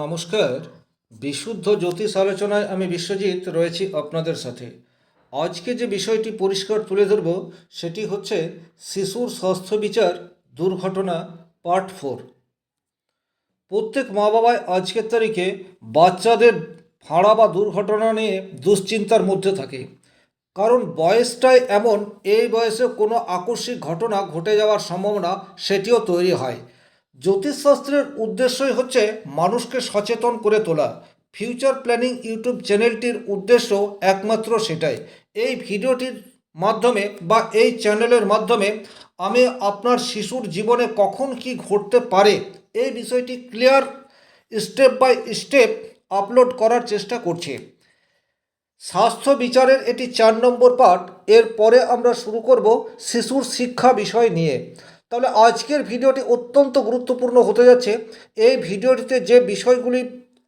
নমস্কার। বিশুদ্ধ জ্যোতিষ আলোচনায় আমি বিশ্বজিৎ রয়েছি আপনাদের সাথে। আজকে যে বিষয়টি পরিষ্কার তুলে ধরব, সেটি হচ্ছে শিশুর স্বাস্থ্য বিচার দুর্ঘটনা পার্ট ফোর। প্রত্যেক মা বাবাই আজকের তারিখে বাচ্চাদের ফাঁড়া বা দুর্ঘটনা নিয়ে দুশ্চিন্তার মধ্যে থাকে। কারণ বয়সটাই এমন, এই বয়সে কোনো আকস্মিক ঘটনা ঘটে যাওয়ার সম্ভাবনা সেটিও তৈরি হয়। জ্যোতিষশাস্ত্রের উদ্দেশ্যই হচ্ছে মানুষকে সচেতন করে তোলা। ফিউচার প্ল্যানিং ইউটিউব চ্যানেলটির উদ্দেশ্য একমাত্র সেটাই। এই ভিডিওটির মাধ্যমে বা এই চ্যানেলের মাধ্যমে আমি আপনার শিশুর জীবনে কখন কি ঘটতে পারে এই বিষয়টি clear step by step upload করার চেষ্টা করছি। স্বাস্থ্য বিচারের এটি চার নম্বর পার্ট এরপরে আমরা শুরু করব শিশুর শিক্ষা বিষয় নিয়ে। তাহলে আজকের ভিডিওটি অত্যন্ত গুরুত্বপূর্ণ হতে যাচ্ছে। এই ভিডিওটিতে যে বিষয়গুলি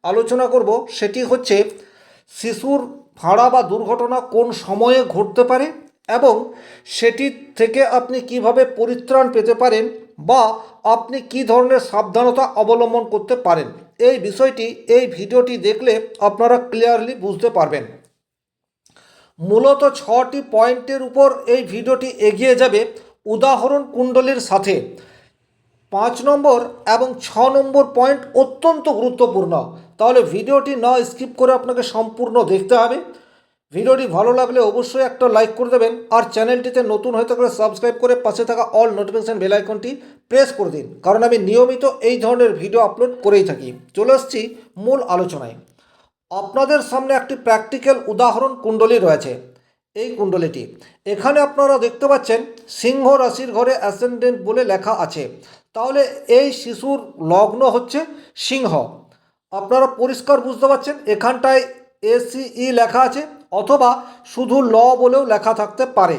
আলোচনা করব, সেটি হচ্ছে শিশুর ভাড়া বা দুর্ঘটনা কোন সময়ে ঘটতে পারে এবং সেটি থেকে আপনি কীভাবে পরিত্রাণ পেতে পারেন বা আপনি কি ধরনের সাবধানতা অবলম্বন করতে পারেন। এই বিষয়টি, এই ভিডিওটি দেখলে আপনারা ক্লিয়ারলি বুঝতে পারবেন। মূলত ছটি পয়েন্টের উপর এই ভিডিওটি এগিয়ে যাবে। উদাহরণ কুণ্ডলীর সাথে। পাঁচ নম্বর এবং ছ নম্বর পয়েন্ট অত্যন্ত গুরুত্বপূর্ণ। তাহলে ভিডিওটি না স্কিপ করে আপনাকে সম্পূর্ণ দেখতে হবে। ভিডিওটি ভালো লাগলে অবশ্যই একটা লাইক করে দেবেন আর চ্যানেলটিতে নতুন হয়ে থাকলে সাবস্ক্রাইব করে পাশে থাকা অল নোটিফিকেশান বেল আইকনটি প্রেস করে দিন। কারণ আমি নিয়মিত এই ধরনের ভিডিও আপলোড করেই থাকি। চলে আসছি মূল আলোচনায়। আপনাদের সামনে একটি প্র্যাকটিক্যাল উদাহরণ কুণ্ডলী রয়েছে। এই কুণ্ডলীটি। এখানে আপনারা দেখতে পাচ্ছেন সিংহ রাশির ঘরে অ্যাসেন্ডেন্ট বলে লেখা আছে। তাহলে এই শিশুর লগ্ন হচ্ছে সিংহ। আপনারা পরিষ্কার বুঝতে পারছেন, এখানটায় এসিই লেখা আছে, অথবা শুধু ল বলেও লেখা থাকতে পারে।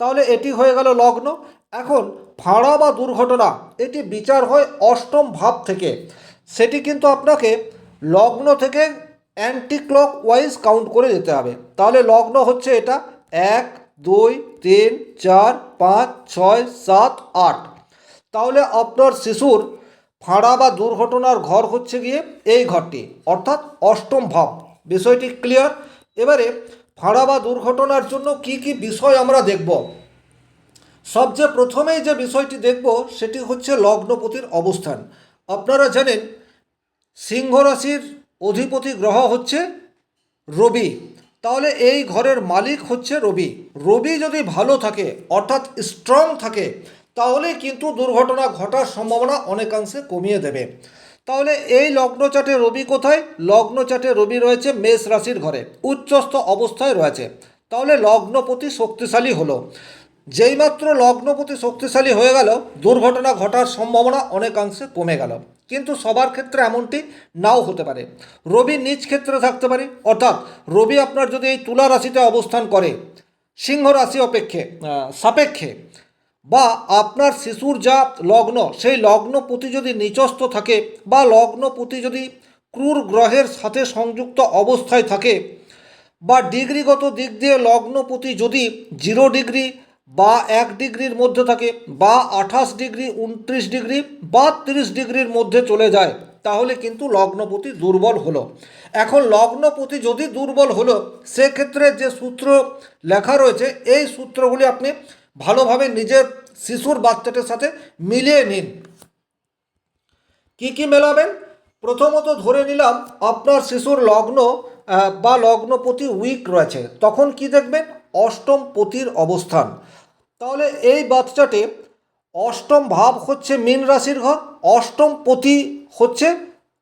তাহলে এটি হয়ে গেল লগ্ন। এখন ফাঁড়া বা দুর্ঘটনা, এটি বিচার হয় অষ্টম ভাব থেকে। সেটি কিন্তু আপনাকে লগ্ন থেকে অ্যান্টি ক্লক ওয়াইজ কাউন্ট করে যেতে হবে। তাহলে লগ্ন হচ্ছে এটা এক, দুই, তিন, চার, পাঁচ, ছয়, সাত, আট। তাহলে আপনার শিশুর ফাঁড়া বা দুর্ঘটনার ঘর হচ্ছে গিয়ে এই ঘরটি, অর্থাৎ অষ্টম ভাব। বিষয়টি ক্লিয়ার এবারে ফাঁড়া বা দুর্ঘটনার জন্য কি কি বিষয় আমরা দেখব? সবচেয়ে প্রথমেই যে বিষয়টি দেখব, সেটি হচ্ছে লগ্নপতির অবস্থান। আপনারা জানেন, সিংহ রাশির অধিপতি গ্রহ হচ্ছে রবি। তাহলে এই ঘরের মালিক হচ্ছে রবি। রবি যদি ভালো থাকে, অর্থাৎ স্ট্রং থাকে তাহলে কিন্তু দুর্ঘটনা ঘটার সম্ভাবনা অনেকাংশে কমিয়ে দেবে। তাহলে এই লগ্ন চাটে রবি কোথায়? লগ্ন চাটে রবি রয়েছে মেষ রাশির ঘরে। উচ্চস্থ অবস্থায় রয়েছে। তাহলে লগ্নপতি শক্তিশালী হলো। যেইমাত্র লগ্নপতি শক্তিশালী হয়ে গেল, দুর্ঘটনা ঘটার সম্ভাবনা অনেকাংশে কমে গেল। কিন্তু সবার ক্ষেত্রে এমনটি নাও হতে পারে। রবি নিজ ক্ষেত্রে থাকতে পারে। অর্থাৎ রবি আপনার যদি এই তুলা রাশিতে অবস্থান করে, সিংহ রাশি অপেক্ষে সাপেক্ষে, বা আপনার শিশুর যা লগ্ন, সেই লগ্নপতি যদি নিচস্থ থাকে, বা লগ্নপতি যদি ক্রূর গ্রহের সাথে সংযুক্ত অবস্থায় থাকে, বা ডিগ্রিগত দিক দিয়ে লগ্নপতি যদি জিরো ডিগ্রি বা এক ডিগ্রির মধ্যে থাকে, বা আঠাশ ডিগ্রি, উনত্রিশ ডিগ্রি, বা তিরিশ ডিগ্রির মধ্যে চলে যায়, তাহলে কিন্তু লগ্নপতি দুর্বল হলো। এখন লগ্নপতি যদি দুর্বল হলো, সেক্ষেত্রে যে সূত্র লেখা রয়েছে, এই সূত্রগুলি আপনি ভালোভাবে নিজের শিশুর বাচ্চাটার সাথে মিলিয়ে নিন। কি কি মেলাবেন? প্রথমত ধরে নিলাম, আপনার শিশুর লগ্ন বা লগ্নপতি উইক রয়েছে। তখন কি দেখবেন? অষ্টম পতির অবস্থান। তাহলে এই বাচ্চাটে অষ্টম ভাব হচ্ছে মীন রাশির ঘর, অষ্টম পতি হচ্ছে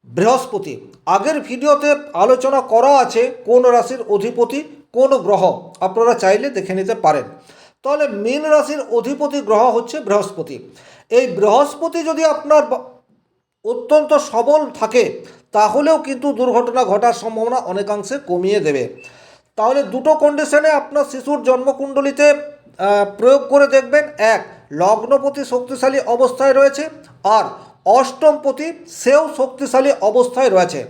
বৃহস্পতি। আগের ভিডিওতে আলোচনা করা আছে কোন রাশির অধিপতি, কোন গ্রহ। আপনারা চাইলে দেখে নিতে পারেন। তাহলে মীন রাশির অধিপতি গ্রহ হচ্ছে বৃহস্পতি। এই বৃহস্পতি যদি আপনার অত্যন্ত সবল থাকে, তাহলেও কিন্তু দুর্ঘটনা ঘটার সম্ভাবনা অনেকাংশে কমিয়ে দেবে। তাহলে দুটো কন্ডিশনে আপনার শিশুর জন্মকুণ্ডলিতে প্রয়োগ করে দেখবেন। এক, লগ্নপতি শক্তিশালী অবস্থায় রয়েছে। আর, অষ্টমপতি সেও শক্তিশালী অবস্থায় রয়েছে।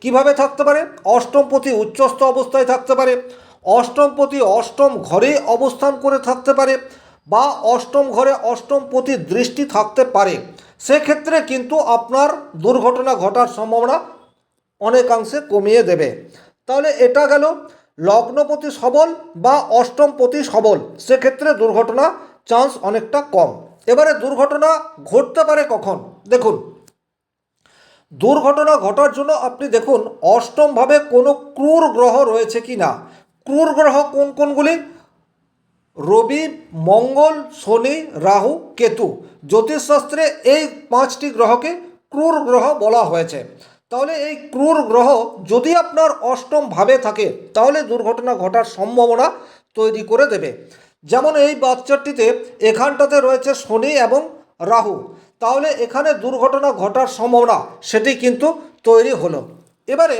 কীভাবে থাকতে পারে? অষ্টমপতি উচ্চস্থ অবস্থায় থাকতে পারে। অষ্টমপতি অষ্টম ঘরে অবস্থান করে থাকতে পারে বা অষ্টম ঘরে অষ্টম পতির দৃষ্টি থাকতে পারে। সেক্ষেত্রে কিন্তু আপনার দুর্ঘটনা ঘটার সম্ভাবনা অনেকাংশে কমিয়ে দেবে। তাহলে এটা গেল। লগ্নপতি সবল বা অষ্টমপতি সবল, সেক্ষেত্রে দুর্ঘটনা চান্স অনেকটা কম। এবারে দুর্ঘটনা ঘটতে পারে কখন? দেখুন। দুর্ঘটনা ঘটার জন্য আপনি দেখুন, অষ্টমভাবে কোনো ক্রূর গ্রহ রয়েছে কি না। ক্রূর গ্রহ কোন কোনগুলি? রবি, মঙ্গল, শনি, রাহু, কেতু। জ্যোতিষশাস্ত্রে এই পাঁচটি গ্রহকে ক্রূর গ্রহ বলা হয়েছে। তাহলে এই ক্রুর গ্রহ যদি আপনার অষ্টম ভাবে থাকে, তাহলে দুর্ঘটনা ঘটার সম্ভাবনা তৈরি করে দেবে। যেমন এই বাচ্চাটিতে এখানটাতে রয়েছে শনি এবং রাহু। তাহলে এখানে দুর্ঘটনা ঘটার সম্ভাবনা সেটি কিন্তু তৈরি হলো। এবারে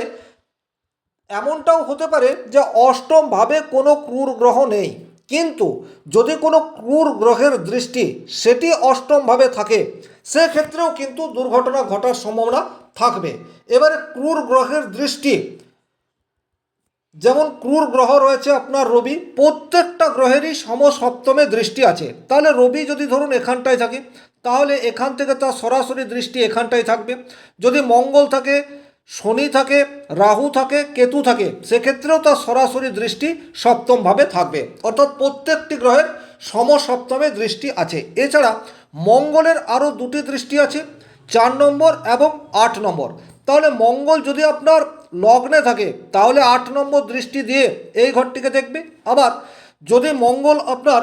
এমনটাও হতে পারে যে অষ্টমভাবে কোনো ক্রুর গ্রহ নেই। কিন্তু যদি কোনো ক্রুর গ্রহের দৃষ্টি সেটি অষ্টমভাবে থাকে, সেক্ষেত্রেও কিন্তু দুর্ঘটনা ঘটার সম্ভাবনা থাকবে। এবারে ক্রূর গ্রহের দৃষ্টি। যেমন ক্রূর গ্রহ রয়েছে আপনার রবি, প্রত্যেকটা গ্রহেরই সমসপ্তমে দৃষ্টি আছে। তাহলে রবি যদি ধরুন এখানটায় থাকে, তাহলে এখান থেকে তার সরাসরি দৃষ্টি এখানটায় থাকবে। যদি মঙ্গল থাকে, শনি থাকে, রাহু থাকে, কেতু থাকে, সেক্ষেত্রেও তার সরাসরি দৃষ্টি সপ্তমভাবে থাকবে। অর্থাৎ প্রত্যেকটি গ্রহের সমসপ্তমে দৃষ্টি আছে। এছাড়া মঙ্গলের আরও দুটি দৃষ্টি আছে। চার নম্বর এবং আট নম্বর। তাহলে মঙ্গল যদি আপনার লগ্নে থাকে, তাহলে আট নম্বর দৃষ্টি দিয়ে এই ঘরটিকে দেখবে। আবার যদি মঙ্গল আপনার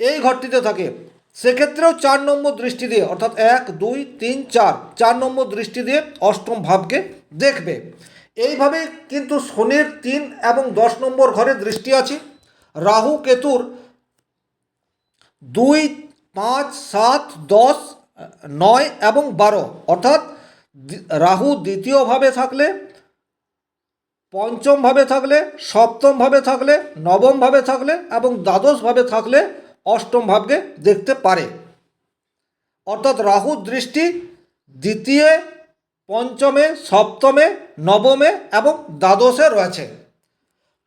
এই ঘরটিতে থাকে, সেক্ষেত্রেও চার নম্বর দৃষ্টি দিয়ে, অর্থাৎ এক, দুই, তিন, চার চার নম্বর দৃষ্টি দিয়ে অষ্টম ভাবকে দেখবে। এইভাবে কিন্তু শনির তিন এবং দশ নম্বর ঘরে দৃষ্টি আছে। রাহু, কেতুর দুই, পাঁচ, সাত, দশ নয় এবং বারো। অর্থাৎ রাহু দ্বিতীয়ভাবে থাকলে, পঞ্চমভাবে থাকলে, সপ্তমভাবে থাকলে, নবমভাবে থাকলে এবং দ্বাদশভাবে থাকলে অষ্টম ভাবকে দেখতে পারে। অর্থাৎ রাহুর দৃষ্টি দ্বিতীয়, পঞ্চমে, সপ্তমে, নবমে এবং দ্বাদশে রয়েছে।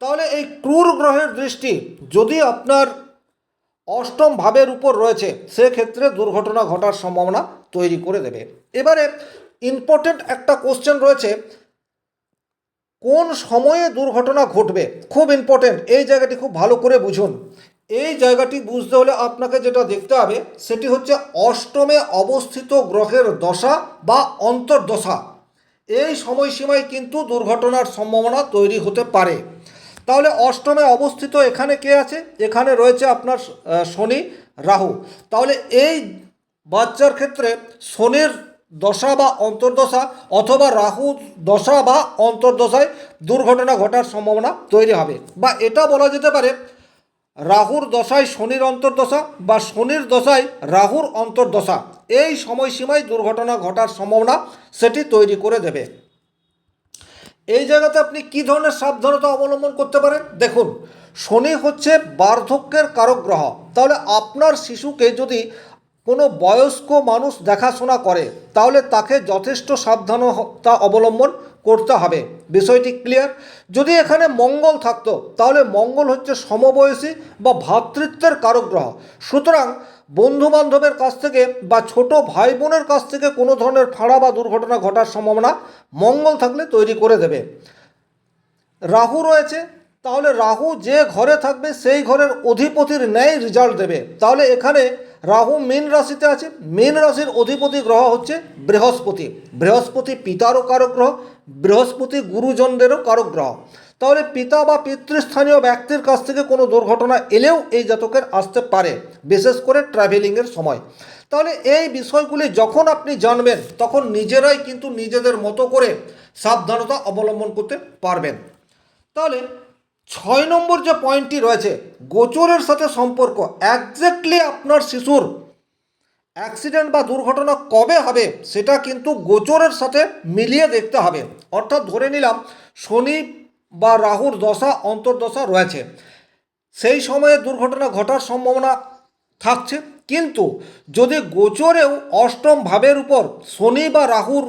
তাহলে এই ক্রূর গ্রহের দৃষ্টি, যদি আপনার অষ্টম ভাবের উপর রয়েছে, সেক্ষেত্রে দুর্ঘটনা ঘটার সম্ভাবনা তৈরি করে দেবে। এবারে ইম্পর্টেন্ট একটা কোশ্চেন রয়েছে, কোন সময়ে দুর্ঘটনা ঘটবে? খুব ইম্পর্টেন্ট এই জায়গাটি খুব ভালো করে বুঝুন। এই জায়গাটি বুঝতে হলে আপনাকে যেটা দেখতে হবে, সেটি হচ্ছে অষ্টমে অবস্থিত গ্রহের দশা বা অন্তর্দশা। এই সময়সীমায় কিন্তু দুর্ঘটনার সম্ভাবনা তৈরি হতে পারে। তাহলে অষ্টমে অবস্থিত এখানে কে আছে? এখানে রয়েছে আপনার শনি, রাহু। তাহলে এই বাচ্চার ক্ষেত্রে শনির দশা বা অন্তর্দশা অথবা রাহু দশা বা অন্তর্দশায় দুর্ঘটনা ঘটার সম্ভাবনা তৈরি হবে। বা এটা বলা যেতে পারে, রাহুর দশায় শনির অন্তর্দশা বা শনির দশায় রাহুর অন্তর্দশা। এই সময়সীমায় দুর্ঘটনা ঘটার সম্ভাবনা সেটি তৈরি করে দেবে। এই জায়গাতে আপনি কি ধরনের সাবধানতা অবলম্বন করতে পারেন? দেখুন, শনি হচ্ছে বার্ধক্যের কারক গ্রহ। তাহলে আপনার শিশুকে যদি কোনো বয়স্ক মানুষ দেখাশোনা করে, তাহলে তাকে যথেষ্ট সাবধানতা অবলম্বন করতে হবে। বিষয়টি ক্লিয়ার? যদি এখানে মঙ্গল থাকতো, তাহলে মঙ্গল হচ্ছে সমবয়সী বা ভ্রাতৃত্বের কারক গ্রহ। সুতরাং বন্ধু বান্ধবের কাছ থেকে বা ছোট ভাই বোনের কাছ থেকে কোনো ধরনের ফাঁড়া বা দুর্ঘটনা ঘটার সম্ভাবনা মঙ্গল থাকলে তৈরি করে দেবে। রাহু রয়েছে, তাহলে রাহু যে ঘরে থাকবে সেই ঘরের অধিপতির ন্যায় রেজাল্ট দেবে। তাহলে এখানে রাহু মীন রাশিতে আছে, মীন রাশির অধিপতি গ্রহ হচ্ছে বৃহস্পতি। বৃহস্পতি পিতারও কারক গ্রহ বৃহস্পতি গুরুজনদেরও কারক গ্রহ তাহলে পিতা বা পিতৃস্থানীয় ব্যক্তির কাছ থেকে কোনো দুর্ঘটনা এলেও এই জাতকের আসতে পারে, বিশেষ করে ট্রাভেলিংয়ের সময়। তাহলে এই বিষয়গুলি যখন আপনি জানবেন, তখন নিজেরাই কিন্তু নিজেদের মতো করে সাবধানতা অবলম্বন করতে পারবেন। তাহলে ছয় নম্বর যে পয়েন্টটি রয়েছে, গোচরের সাথে সম্পর্ক। একজ্যাক্টলি আপনার শিশুর অ্যাক্সিডেন্ট বা দুর্ঘটনা কবে হবে সেটা কিন্তু গোচরের সাথে মিলিয়ে দেখতে হবে। অর্থাৎ ধরে নিলাম, শনি বা রাহুর দশা, অন্তর্দশা রয়েছে। সেই সময়ে দুর্ঘটনা ঘটার সম্ভাবনা থাকছে। কিন্তু যদি গোচরেও অষ্টম ভাবের উপর শনি বা রাহুর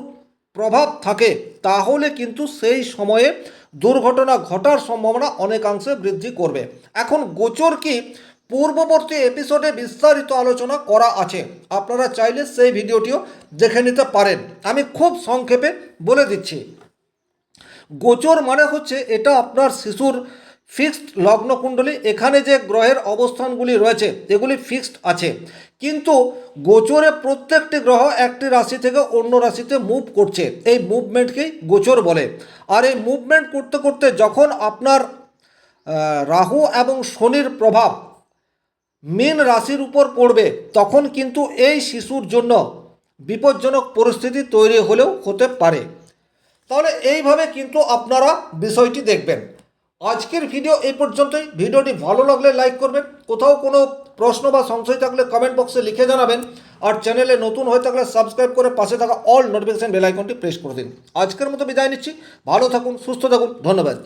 প্রভাব থাকে, তাহলে কিন্তু সেই সময়ে দুর্ঘটনা ঘটার সম্ভাবনা অনেকাংশে বৃদ্ধি করবে। এখন গোচর কি? পূর্ববর্তী এপিসোডে বিস্তারিত আলোচনা করা আছে। আপনারা চাইলে সেই ভিডিওটিও দেখে নিতে পারেন। আমি খুব সংক্ষেপে বলে দিচ্ছি। গোচর মানে হচ্ছে এটা আপনার শিশুর ফিক্সড লগ্নকুণ্ডলী, এখানে যে গ্রহের অবস্থানগুলি রয়েছে, এগুলি ফিক্সড আছে। কিন্তু গোচরে প্রত্যেকটি গ্রহ একটি রাশি থেকে অন্য রাশিতে মুভ করছে। এই মুভমেন্টকেই গোচর বলে। আর এই মুভমেন্ট করতে করতে যখন আপনার রাহু এবং শনির প্রভাব মীন রাশির উপর পড়বে, তখন কিন্তু এই শিশুর জন্য বিপজ্জনক পরিস্থিতি তৈরি হলেও হতে পারে। তাহলে এইভাবে কিন্তু আপনারা বিষয়টি দেখবেন। আজকের ভিডিও এই পর্যন্তই। ভিডিওটি ভালো লাগলে লাইক করবেন, কোথাও কোনো প্রশ্ন বা সংশয় থাকলে কমেন্ট বক্সে লিখে জানাবেন, আর চ্যানেলে নতুন হয়ে থাকলে সাবস্ক্রাইব করে পাশে থাকা অল নোটিফিকেশন বেল আইকনটি প্রেস করে দিন। আজকের মতো বিদায় নিচ্ছি। ভালো থাকুন, সুস্থ থাকুন, ধন্যবাদ।